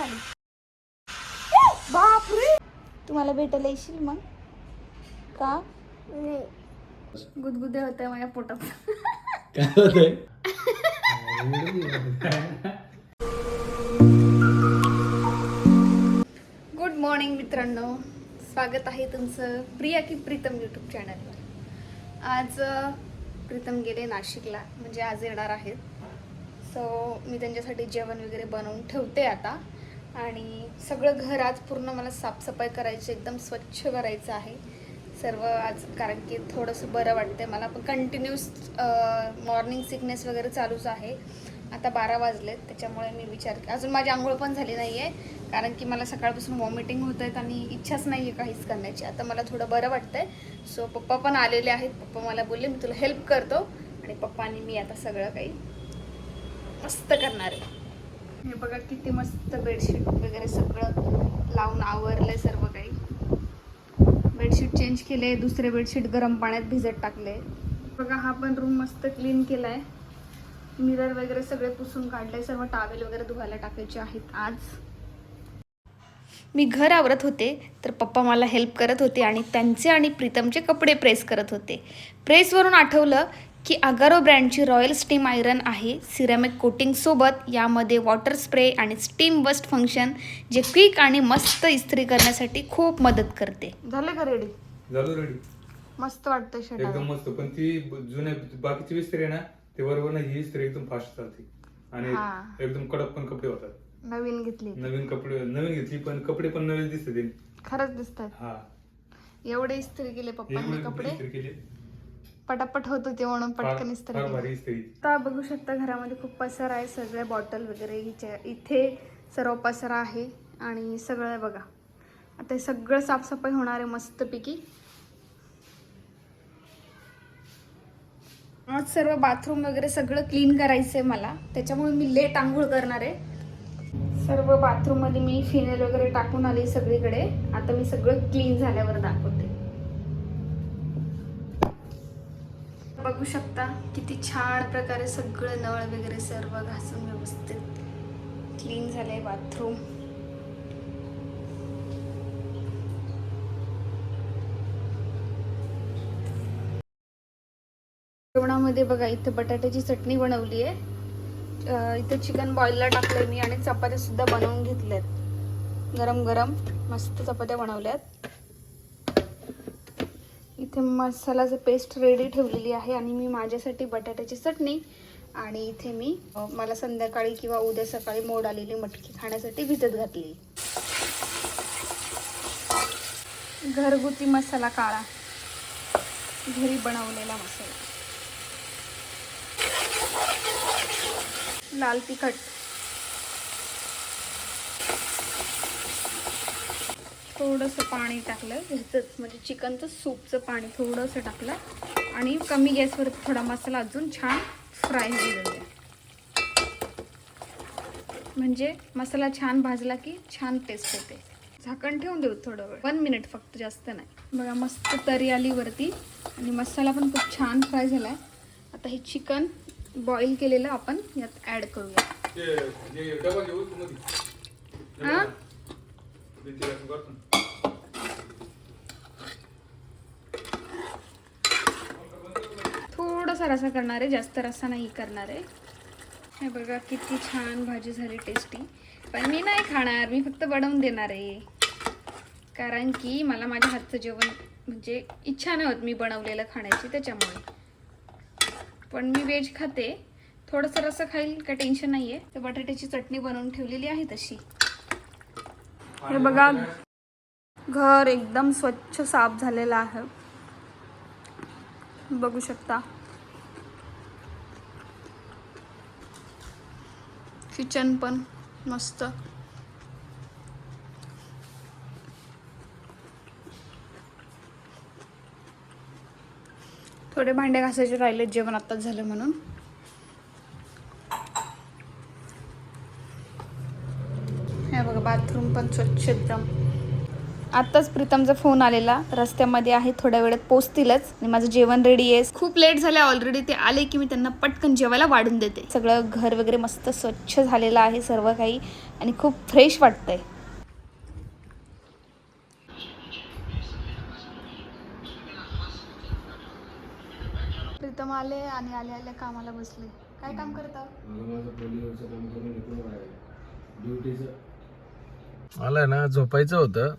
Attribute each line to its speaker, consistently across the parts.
Speaker 1: खाली. बापरे! तुम्हाला भेटायला येशील मग? का? गुदगुदे होते माझ्या पोटात.
Speaker 2: काय होतंय?
Speaker 1: गुड मॉर्निंग मित्रांनो. स्वागत आहे तुमचं प्रिया की प्रीतम यूट्यूब चॅनलवर आज अ, प्रीतम गेले नाशिकला म्हणजे आज येणार आहेत. सो मी त्यांच्यासाठी जेवण वगैरे बनवून ठेवते आता. आणि सगळं घर आज पूर्ण मला साफसफाई करायची एकदम स्वच्छ करायचं आहे. सर्व आज कारण की थोडंसं बरं वाटतंय मला. पण कंटिन्यूस मॉर्निंग सिकनेस वगैरे चालूच आहे. आता बारा वाजलेत त्याच्यामुळे मी विचार अजून माझी आंघोळ पण झाली नाही आहे कारण की मला सकाळपासून वॉमिटिंग होत आहेत आणि इच्छाच नाही आहे काहीच करण्याची. आता मला थोडं बरं वाटतंय. सो पप्पा पण आलेले आहेत. पप्पा मला बोलले मी तुला हेल्प करतो. आणि पप्पा आणि मी आता सगळं काही मस्त करणार आहे. हे बघा किती मस्त बेडशीट वगैरे सगळं लावून आवरलंय सर्व काही. बेडशीट चेंज केले दुसरे बेडशीट गरम पाण्यात भिजत टाकले. बघा हा पण रूम मस्त क्लीन केलाय. मिरर वगैरे सगळे पुसून काढले सर्व टावेल वगैरे धुवायला टाकायचे आहेत आज. मी घर आवरत होते तर पप्पा मला हेल्प करत होते आणि त्यांचे आणि प्रीतमचे कपडे प्रेस करत होते. प्रेसवरून आठवलं की अगारो ब्रँडची रॉयल स्टीम आयरन आहे सिरॅमिक कोटिंगसोबत यामध्ये वॉटर स्प्रे आणि स्टीम बस्ट फंक्शन जे क्विक आणि मस्त इस्त्री करण्यासाठी खूप मदत करते. झालं का रेडी
Speaker 2: झालो रेडी
Speaker 1: मस्त वाटतं
Speaker 2: एकदम मस्त. पण ती जुन्या बाकीची विस्त्री आहे ना ते बरोबर नाही ही इस्त्री एकदम फास्ट चालते. आणि
Speaker 1: हा.
Speaker 2: एकदम कडक पण कपडे होतात.
Speaker 1: नवीन घेतली.
Speaker 2: नवीन कपडे नवीन घेतली पण कपडे पण नवीन दिसते ते
Speaker 1: खरंच दिसतात.
Speaker 2: हा.
Speaker 1: एवढे इस्त्री केले पप्पांनी कपडे?
Speaker 2: इस्त्री केली.
Speaker 1: पटापट होत होते म्हणून पटकन इस्त्री केली. आता बघू शकता घरामध्ये खूप पसारा आहे सगळे बॉटल वगैरे हिच्या इथे सर्व पसारा आहे आणि सगळं आहे बघा. आता हे सगळं साफसफाई होणार आहे मस्तपैकी. आज सर्व बाथरूम वगैरे सगळं क्लीन करायचं आहे मला. त्याच्यामुळे मी लेट आंघोळ करणार आहे. सर्व बाथरूममध्ये मी फिनेल वगैरे टाकून आली सगळीकडे. आता मी सगळं क्लीन झाल्यावर दाखवते. बघू शकता किती छान प्रकारे सगळं नळ वगैरे सर्व घासून व्यवस्थित क्लीन झालंय बाथरूम जेवणामध्ये बघा इथे बटाट्याची चटणी बनवली आहे इथं चिकन बॉईलला टाकलंय मी आणि चपात्या सुद्धा बनवून घेतल्यात. गरम गरम मस्त चपात्या बनवल्यात. इथे मसाल्याचं पेस्ट रेडी ठेवलेली आहे आणि मी माझ्यासाठी बटाट्याची चटणी आणि इथे मी मला संध्याकाळी किंवा उद्या सकाळी मोड आलेली मटकी खाण्यासाठी भिजत घातली घरगुती मसाला काळा. घरी बनवलेला मसाला. लाल तिखट. थोडंसं पाणी टाकलं. ह्याचंच म्हणजे चिकनचं सूपचं पाणी थोडंसं टाकलं. आणि कमी गॅसवर थोडा मसाला अजून छान फ्राय जाऊ म्हणजे मसाला छान भाजला की छान टेस्ट येते. झाकण ठेवून देऊ थोडं वेळ. वन मिनिट फक्त जास्त नाही. बघा मस्त तरी आली वरती. आणि मसाला पण खूप छान फ्राय झाला आहे आता हे चिकन बॉईल केलेलं आपण यात ॲड करूया. हां
Speaker 2: ते ते असं करतो ना.
Speaker 1: थोडासा रसा करणार आहे जास्त रसा नाही करणार. आहे हे बघा किती छान भाजी झाली टेस्टी पण मी नाही खाणार मी फक्त बनवून देणार आहे. कारण की मला माझ्या हातचं जेवण म्हणजे इच्छा नाही होत मी बनवलेलं खाण्याची त्याच्यामुळे. पण मी व्हेज खाते. थोडंसं रस्सा खाईल काय टेन्शन नाही आहे तर बटाट्याची चटणी बनवून ठेवलेली आहे तशी. हे बघा घर एकदम स्वच्छ साफ झालेलं आहे. बघू शकता. किचन पण मस्त. थोडे भांडे घासायचे राहिले जेवण आत्ताच झालं म्हणून. हे बघा बाथरूम पण स्वच्छ एकदम. आत्ताच प्रीतमचा फोन आलेला. रस्त्यामध्ये आहे थोड्या वेळात पोचतीलच आणि माझं जेवण रेडी आहे. खूप लेट झालं ऑलरेडी ते आले की मी त्यांना पटकन जेवायला वाढून देते. सगळं घर वगैरे मस्त स्वच्छ झालेलं आहे सर्व काही. आणि खूप फ्रेश वाटतंय. प्रीतम आले आणि आले आले कामाला बसले. काय काम करता?
Speaker 3: मला ना झोपायचं होतं.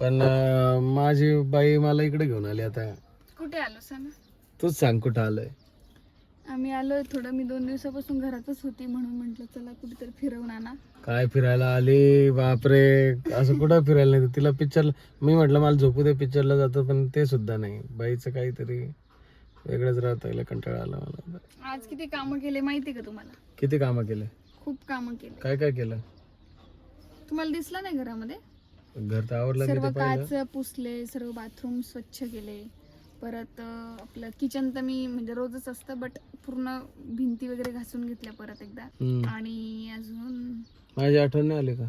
Speaker 3: पण अं, माझी बाई मला इकडे घेऊन आली आता.
Speaker 1: कुठे आलो सांग
Speaker 3: तूच सांग कुठं आलंय.
Speaker 1: आम्ही आलोय थोडं मी दोन दिवसापासून घरातच होती म्हणून म्हटलं चला कुठेतरी फिरवून आणा.
Speaker 3: काय फिरायला आली? बापरे. असं कुठं फिरायला नाही तिला पिक्चर मी म्हटलं मला झोपू दे पिक्चरला जातो. पण ते सुद्धा नाही. बाईचं काहीतरी वेगळंच राहतं हिला कंटाळा आला मला.
Speaker 1: आज किती कामं केले माहिती का तुम्हाला?
Speaker 3: किती कामं केले?
Speaker 1: खूप कामं केले.
Speaker 3: काय काय केलं?
Speaker 1: तुम्हाला दिसलं नाही घरामध्ये?
Speaker 3: घर तर आवडलं
Speaker 1: सर्व काच पुसले सर्व बाथरूम स्वच्छ केले. परत अं, आपलं किचन तर मी म्हणजे रोजच असतं बट पूर्ण भिंती वगैरे घासून घेतल्या परत एकदा.
Speaker 3: हम्म.
Speaker 1: आणि अजून
Speaker 3: माझी आठवण नाही आली का?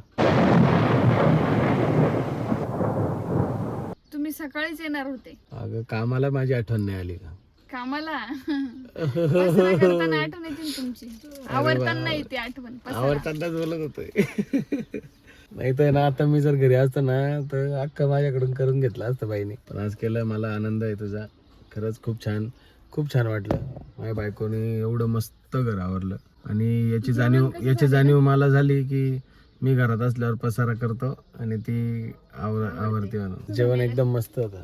Speaker 1: तुम्ही सकाळीच येणार होते.
Speaker 3: अगं कामाला माझी आठवण नाही आली का?
Speaker 1: कामाला? पसरा करताना आठवण येते ना तुमची. आवडताना येते आठवण पसरा.
Speaker 3: आवडतानाच बोलत होते नाही तर ना आता मी जर घरी असतो ना तर अख्खा माझ्याकडून करून घेतला असतं बाईने. पण आज केलं मला आनंद आहे तुझा. खरंच खूप छान खूप छान वाटलं. माझ्या बायकोने एवढं मस्त घर आवरलं. आणि याची जाणीव याची जाणीव मला झाली की मी घरात असल्यावर पसारा करतो आणि ती आवर आवरते म्हणून. जेवण एकदम मस्त होतं.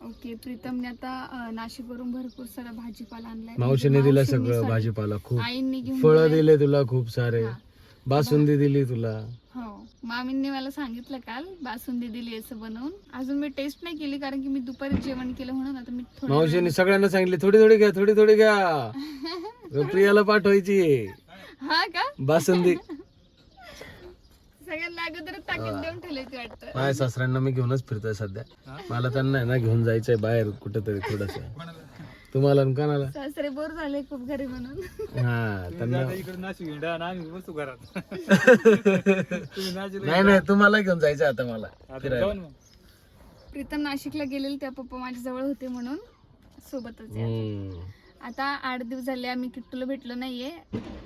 Speaker 1: ओके प्रीतमने आता अं, नाशिकवरून भरपूर सारा भाजीपाला आणलाय.
Speaker 3: मावशीने दिलं सगळं भाजीपाला खूप.
Speaker 1: आईंनी घेऊन
Speaker 3: फळं. दिले तुला खूप सारे. बासुंदी दिली तुला.
Speaker 1: मामींनी मला सांगितलं काल बासुंदी दिली असं बनवून. अजून मी टेस्ट नाही केली कारण की मी दुपारी जेवण केलं म्हणून आता मी थोडं
Speaker 3: मावशीने सगळ्यांना सांगितले थोडी थोडी घ्या थोडी थोडी घ्या. प्रियाला पाठवायची
Speaker 1: हा का?
Speaker 3: बासुंदी.
Speaker 1: सगळ्यांना अगोदर ताकीद देऊन वाटतं.
Speaker 3: माझ्या सासऱ्यांना मी घेऊनच फिरतोय सध्या. मला त्यांना आहे ना घेऊन जायचंय बाहेर कुठेतरी थोडस. तुम्हाला आणि कोणाला?
Speaker 1: सासरे बोर झाले खूप घरी म्हणून.
Speaker 3: हा त्यांना
Speaker 2: इकडे नाशिक हिंडा आणि आम्ही बसतो घरात. तुम्ही
Speaker 3: नाही नाही तुम्हाला घेऊन जायचं आता मला
Speaker 2: आता
Speaker 3: फिरायला.
Speaker 2: जाऊ ना मग.
Speaker 1: प्रीतम नाशिकला गेलेले त्या पप्पा माझ्या जवळ होते म्हणून सोबतच आहे.
Speaker 3: हम्म.
Speaker 1: आता आठ दिवस झाले आम्ही किट्टूला भेटलो नाहीये.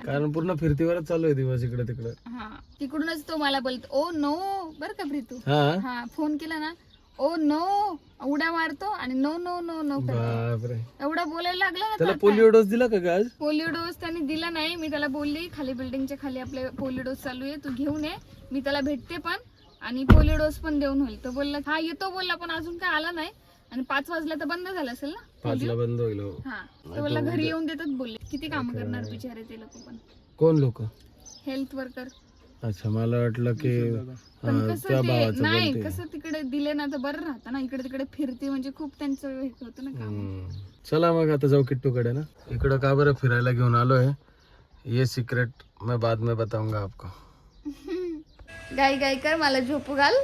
Speaker 3: कारण पूर्ण फिरतीवरच चालू आहे दिवस इकडे तिकडे.
Speaker 1: हा तिकडूनच तो मला बोलतो ओ नो बर का प्रीतू?
Speaker 3: हा?
Speaker 1: हा फोन केला ना ओ नो उड्या मारतो आणि नो नो नो नो करतो.
Speaker 3: बापरे.
Speaker 1: एवढा बोलायला लागला ना
Speaker 3: त्याला
Speaker 1: तो
Speaker 3: पोलिओ डोस दिला का ग आज?
Speaker 1: पोलिओ डोस त्याने दिला नाही. मी त्याला बोलली खाली बिल्डिंगच्या खाली आपले पोलिओ डोस चालू आहे. तू घेऊन ये. मी त्याला भेटते पण. आणि पोलिओ डोस पण देऊन होईल. तो बोलला हा येतो बोलला पण अजून काय आला नाही. आणि पाच वाजला तर बंद झालं असेल ना?
Speaker 3: पाचला बंद होईल हो.
Speaker 1: हा. तो बोलला घरी येऊन देतात बोलले. किती काम करणार बिचारे ते लोक पण.
Speaker 3: कोण लोक?
Speaker 1: हेल्थ वर्कर
Speaker 3: अच्छा मला वाटलं की
Speaker 1: पण कसं
Speaker 3: त्या
Speaker 1: ते
Speaker 3: भावाचं
Speaker 1: नाही
Speaker 3: बोलते
Speaker 1: कसं तिकडे दिले ना तर बरं राहतं ना. इकडे तिकडे फिरते म्हणजे खूप त्यांचं हे होतं ना काम.
Speaker 3: हम्म. चला मग आता जाऊ किट्टूकडे ना. इकडं का बरं फिरायला घेऊन आलोय? ये सिक्रेट मैं बाद में बताऊंगा आपको.
Speaker 1: गाई गाई कर मला झोपू घाल.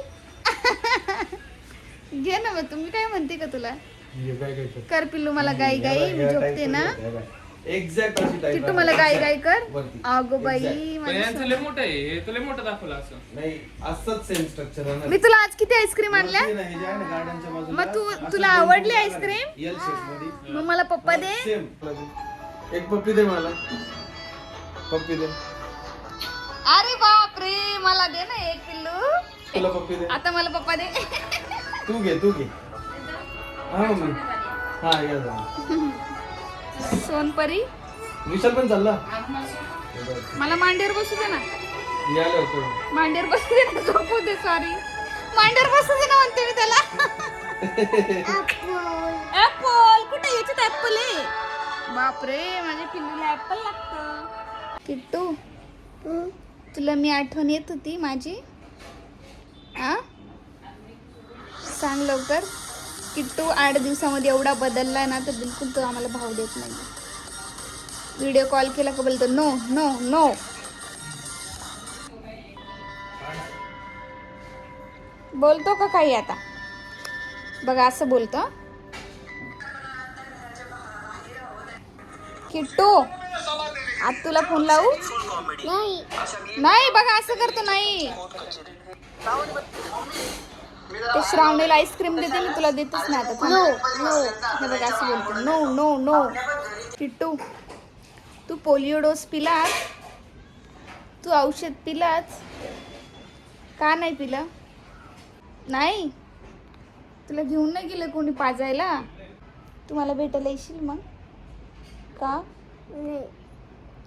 Speaker 1: घे ना मग तुम्ही काय म्हणते का तुला? कर. पिल्लू मला गाई गाई मी झोपते ना.
Speaker 3: एक्झॅक्ट अशी
Speaker 1: किट्टू मला गाई गाई कर. अगो बाई
Speaker 2: यांचं लय मोठं आहे हे तुला मोठं दाखवलं असं.
Speaker 3: नाही असंच सेम स्ट्रक्चर आहे
Speaker 1: मी तुला आज किती आईस्क्रीम आणल्या?
Speaker 3: गार्डनच्या बाजूला.
Speaker 1: मग तू तुला आवडली आईस्क्रीम?
Speaker 3: मध्ये.
Speaker 1: मग मला पप्पा दे.
Speaker 3: सेम एक पप्पी दे मला. पप्पी दे.
Speaker 1: अरे बाप रे मला दे ना एक पिल्लू.
Speaker 3: तुला पप्पी दे.
Speaker 1: आता मला पप्पा दे.
Speaker 3: तू घे तू घे. हा मम्मी. हा या जा.
Speaker 1: सोनपरी.
Speaker 3: विशाल पण चालला?
Speaker 1: मला मांडीवर बसू दे ना.
Speaker 3: या लवकर
Speaker 1: मांडीवर बसू दे ना झोपू दे सॉरी मांडीवर बसू दे ना म्हणते मी त्याला. ऍपल कुठे याच्यात ऍपल आहे. बापरे माझ्या पिल्लूला ऍपल लागतं. किट्टू तुला मी आठवण येत होती माझी? आ? सांग लवकर. किट्टू आठ दिवसामध्ये एवढा बदलला ना तर बिलकुल तो आम्हाला भाव देत नाही. व्हिडिओ कॉल केला का बोलतो नो नो नो बोलतो का काही आता? बघा असं बोलतो. किट्टू आज तुला फोन लावू? नाही. नाही बघा असं करतो नाही. ते श्रावणीला आईस्क्रीम देते मी तुला देतच नाही आता. नो नो हे बघ असं बोलतो. नो नो नो किट्टू तू पोलिओ डोस पिलास? तू औषध पिलाच का नाही पिलं? नाही? तुला घेऊन नाही गेलं कोणी पाजायला? तू मला भेटायला येशील मग? का?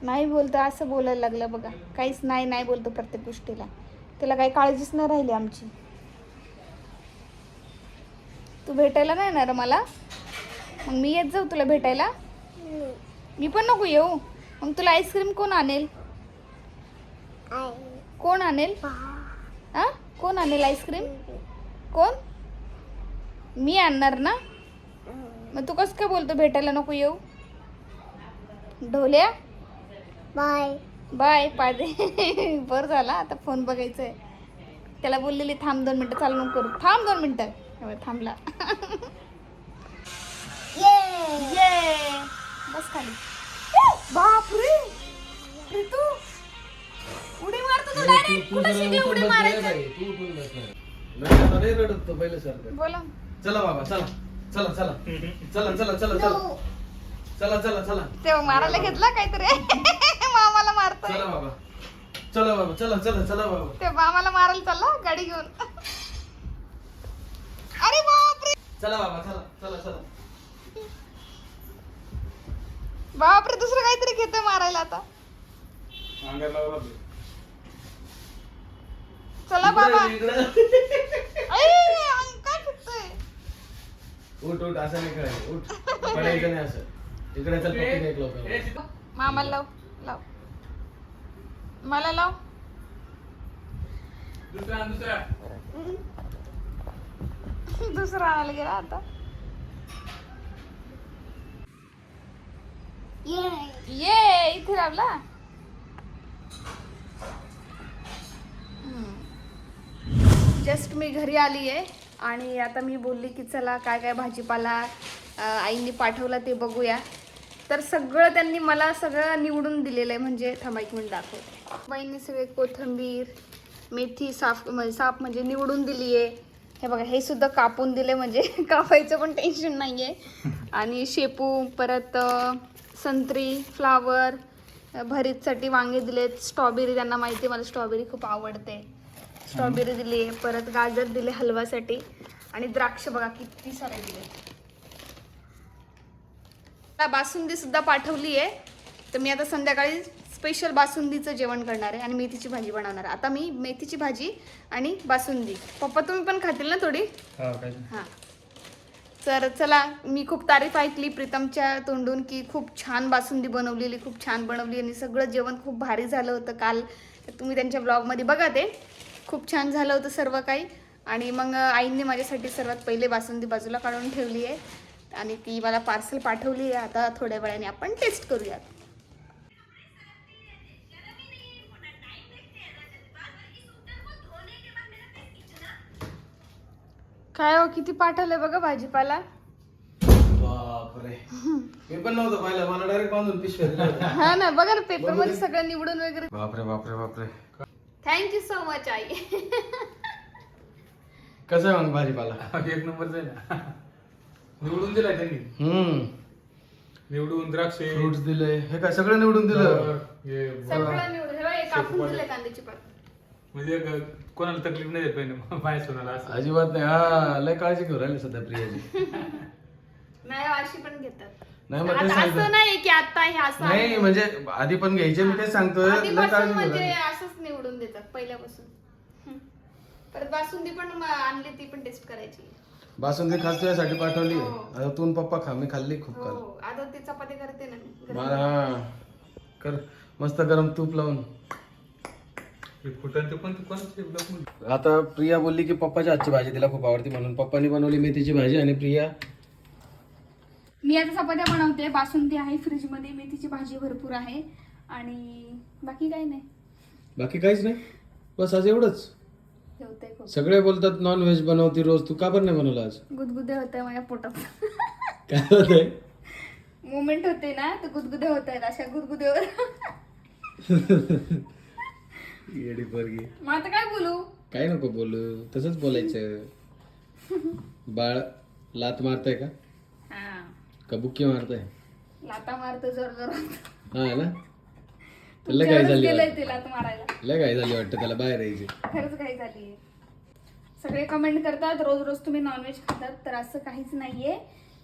Speaker 1: नाही बोलतो असं बोलायला लागलं बघा. काहीच नाही नाही बोलतो प्रत्येक गोष्टीला. त्याला काही काळजीच नाही राहिली आमची. तू भेटायला नाही येणार मला? मग मी येत जाऊ तुला भेटायला? मी पण नको येऊ. मग तुला आईस्क्रीम कोण आणेल? कोण आणेल? हा? कोण आणेल आईस्क्रीम? कोण? मी आणणार ना? मग तू कसं काय बोलतो भेटायला नको येऊ? ढोल्या?
Speaker 4: बाय.
Speaker 1: बाय पादे बरं झाला आता फोन बघायचा आहे त्याला बोललेली थांब दोन मिनटं चालू नको करू. थांब दोन मिनटं. थांबला. ये बस खाली. बापरे! अरे तू उडी मारतो तू डायरेक्ट कुठं शिकली उडी मारायचं
Speaker 3: नाही रडत तो पहिल्यासारखं
Speaker 1: बोला.
Speaker 3: चला बाबा चला. चला चला. चला चला चला चला. चला चला चला.
Speaker 1: तेव्हा मारायला घेतला काहीतरी? मामाला मारतोय.
Speaker 3: चला बाबा. चला बाबा. चला चला चला बाबा.
Speaker 1: ते मामाला मारायला चालला? गाडी घेऊन अरे बापरे
Speaker 3: चला बाबा चला चला चला.
Speaker 1: बापरे दुसरं काहीतरी घेतोय मारायला आता.
Speaker 2: अंगाला लावला होता.
Speaker 1: चला बाबा.
Speaker 3: इकडे, इकडे.
Speaker 1: अय, अंग काय फुटतोय
Speaker 3: उठ उठ असं नाही करायचं. उठ. पडायचं नाही असं. इकडे चल एक लवकर.
Speaker 1: मामाला लाव लाव. मला लाव.
Speaker 2: दुसरा दुसरा.
Speaker 1: दुसरा आणायला गेला आता. ये इथे लावला. जस्ट मी घरी आली आहे आणि आता मी बोलली की चला काय काय भाजीपाला आईंनी पाठवला ते बघूया. तर सगळं त्यांनी मला सगळं निवडून दिलेलं आहे म्हणजे थांबा एक मिनिट दाखवते. बाईंनी सगळे कोथिंबीर मेथी साफ म्हणजे साफ म्हणजे निवडून दिली आहे हे बघा हे सुद्धा कापून दिले म्हणजे कापायचं पण टेन्शन नाही आहे आणि शेपू परत संत्री फ्लावर भरीतसाठी वांगे दिलेत. स्ट्रॉबेरी त्यांना माहिती आहे मला स्ट्रॉबेरी खूप आवडते. स्ट्रॉबेरी दिली आहे परत गाजर दिले हलवासाठी. आणि द्राक्ष बघा किती सारे दिले. बासुंदी सुद्धा पाठवली आहे तर मी आता संध्याकाळी स्पेशल बासुंदीचं जेवण करणार आहे आणि मेथीची भाजी बनवणार आहे. आता मी मेथीची भाजी आणि बासुंदी. पप्पा तुम्ही पण खातील ना थोडी?
Speaker 2: हा
Speaker 1: हां. तर चला मी खूप तारीफ ऐकली प्रीतमच्या तोंडून की खूप छान बासुंदी बनवलेली खूप छान बनवली आणि सगळं जेवण खूप भारी झालं होतं काल. तुम्ही त्यांच्या ब्लॉगमध्ये बघा ते. खूप छान झालं होतं सर्व काही. आणि मग आईंनी माझ्यासाठी सर्वात पहिले बासुंदी बाजूला काढून ठेवली आहे. आणि ती मला पार्सल पाठवली आहे. आता थोड्या वेळाने आपण टेस्ट करूयात. काय हो किती पाठवलंय बघा भाजीपाला?
Speaker 3: बापरे. मी पण नव्हतं पाहिलं मला डायरेक्ट बांधून पिशव्या.
Speaker 1: हा ना बघा ना पेपरमध्ये सगळं निवडून वगैरे.
Speaker 3: बापरे बापरे बापरे.
Speaker 1: थँक्यू सो मच आई.
Speaker 3: कसं आहे मग भाजीपाला?
Speaker 2: एक नंबरचा आहे ना. निवडून दिलाय त्यांनी.
Speaker 3: हम्म.
Speaker 2: निवडून द्राक्षे.
Speaker 3: फ्रुट्स दिले. हे काय सगळं निवडून दिलं?
Speaker 2: हे
Speaker 1: सगळं निवडून हे बघा, हे कापून दिले कांद्याची पात
Speaker 2: म्हणजे ग- कोणाला तकलीफ नाही देत पाहिजे माझ्या सोनाला असं.
Speaker 3: अजिबात नाही. हा लय काळजी घेऊ राहिली सध्या प्रियाची
Speaker 1: नाही अशी पण घेतात.
Speaker 3: नाही मग ते
Speaker 1: आता
Speaker 3: सांगतो.
Speaker 1: असं नाही की आता हे असं आहे.
Speaker 3: नाही म्हणजे आधी पण घ्यायचे मी तेच सांगतोय. लय
Speaker 1: आधीपासून
Speaker 3: काळजी घेऊ
Speaker 1: म्हणजे
Speaker 3: राहिली.
Speaker 1: असंच निवडून देतात पहिल्यापासून. हम्म. परत बासुंदी पण म- आणली ती पण टेस्ट करायची.
Speaker 3: बासुंदी खास तुझ्यासाठी पाठवली
Speaker 1: हो.
Speaker 3: आता तू आणि पप्पा खा मी खाल्ली खूप काल.
Speaker 1: हो आता ती चपाती करते ना मी गरम.
Speaker 3: हा. कर मस्त गरम तूप लावून
Speaker 2: हे फुटन ते पण ते कोणाचे ब्लॉक
Speaker 3: आता प्रिया बोलली की पप्पाच्या हातची भाजी तिला खूप आवडते म्हणून. पप्पानी बनवली मेथीची भाजी आणि प्रिया
Speaker 1: मी आता चपात्या बनवते बासुंदी आहे फ्रीजमध्ये मेथीची भाजी भरपूर आहे. आणि बाकी काही नाही.
Speaker 3: बाकी काहीच नाही? बस आज एवढंच.
Speaker 1: खूप.
Speaker 3: सगळे बोलतात नॉन व्हेज बनवती रोज. तू का बरं नाही बनवलं आज?
Speaker 1: गुदगुदे होते माझ्या पोटात.
Speaker 3: काय होतंय?
Speaker 1: मुवमेंट होते ना तर गुदगुदे होत आहेत अशा गुदगुदेवर.
Speaker 3: येडी पोरगी.
Speaker 1: मग आता काय बोलू?
Speaker 3: काय नको बोलू तसंच बोलायचं. बाळ लात मारताय का?
Speaker 1: हा.
Speaker 3: का बुक्की मारताय.
Speaker 1: लाता मारतो जोर जोरात.
Speaker 3: हा ना? लय काय झाली
Speaker 1: गेलंय
Speaker 3: वाटतं.
Speaker 1: ते लात मारायला.
Speaker 3: लय काय झाली वाटतं त्याला बाहेर यायची.
Speaker 1: खरंच काही झाली. सगळे कमेंट करतात रोज रोज तुम्ही नॉनव्हेज खातात तर असं काहीच नाहीये.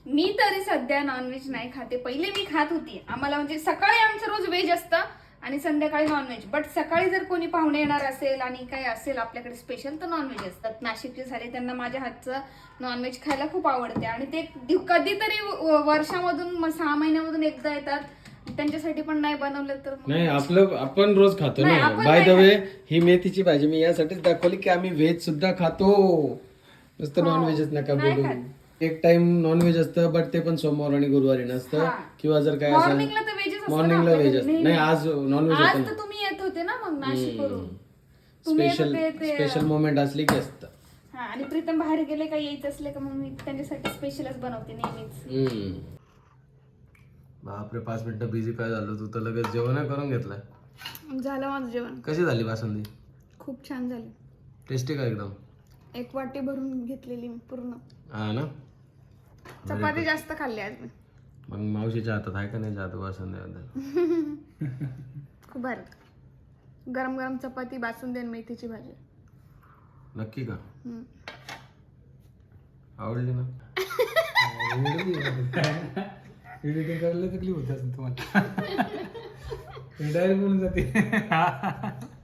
Speaker 1: मी तरी सध्या नॉनव्हेज नाही खाते. पहिले मी खात होती. आम्हाला म्हणजे सकाळी आमचं रोज व्हेज असतं. आणि संध्याकाळी नॉनव्हेज बट सकाळी जर कोणी पाहुणे येणार असेल आणि काही असेल आपल्याकडे स्पेशल तर नॉनव्हेज असतात. नाशिकचे झाले त्यांना माझ्या हातचं नॉनव्हेज खायला खूप आवडते. आणि ते कधीतरी वर्षामधून सहा महिन्यामधून एकदा येतात. त्यांच्यासाठी पण नाही बनवलं तर
Speaker 3: नाही आपलं आपण रोज खातो
Speaker 1: नाही,
Speaker 3: ना बाय द वे ही मेथीची भाजी मी यासाठीच दाखवली की आम्ही व्हेज सुद्धा खातो. नुसतं नॉनव्हेजच नका
Speaker 1: हो. नाही
Speaker 3: बोलू. एक टाइम नॉनव्हेज असतं बट ते पण सोमवार आणि गुरुवारी नसतं. किंवा जर काय असेल
Speaker 1: मॉर्निंगला
Speaker 3: व्हेज असतं. नाही आज नॉनव्हेज
Speaker 1: आज
Speaker 3: होतं
Speaker 1: तर तुम्ही येत होते ना मग नाशिक करून तुम्ही येत
Speaker 3: स्पेशल
Speaker 1: होते ते
Speaker 3: स्पेशल मोमेंट असली की असतं.
Speaker 1: हा आणि प्रीतम बाहेर गेले का यायचं असले का मग मी त्यांच्यासाठी स्पेशलच बनवते नेहमीच.
Speaker 3: हम्म. बापरे पाच मिनिटं बिझी काय झालं? तू तर लगेच जेवण करून घेतलं
Speaker 1: झालं माझं जेवण.
Speaker 3: कशी झाली बासुंदी?
Speaker 1: खूप छान झाली.
Speaker 3: टेस्टी का एकदम?
Speaker 1: एक वाटी भरून घेतलेली मी पूर्ण.
Speaker 3: हा ना?
Speaker 1: चपाती जास्त खाल्ली आज मी.
Speaker 3: मग मावशीच्या हातात आहे का नाही जातो बासुंदी
Speaker 1: खूप भारी. गरम गरम चपाती बासुंदी आणि मेथीची भाजी.
Speaker 3: नक्की का. आवडली ना?
Speaker 2: एडिटिंग करायला तकलीफ होत असेल तुम्हाला? डायरेक्ट बोलून जाते.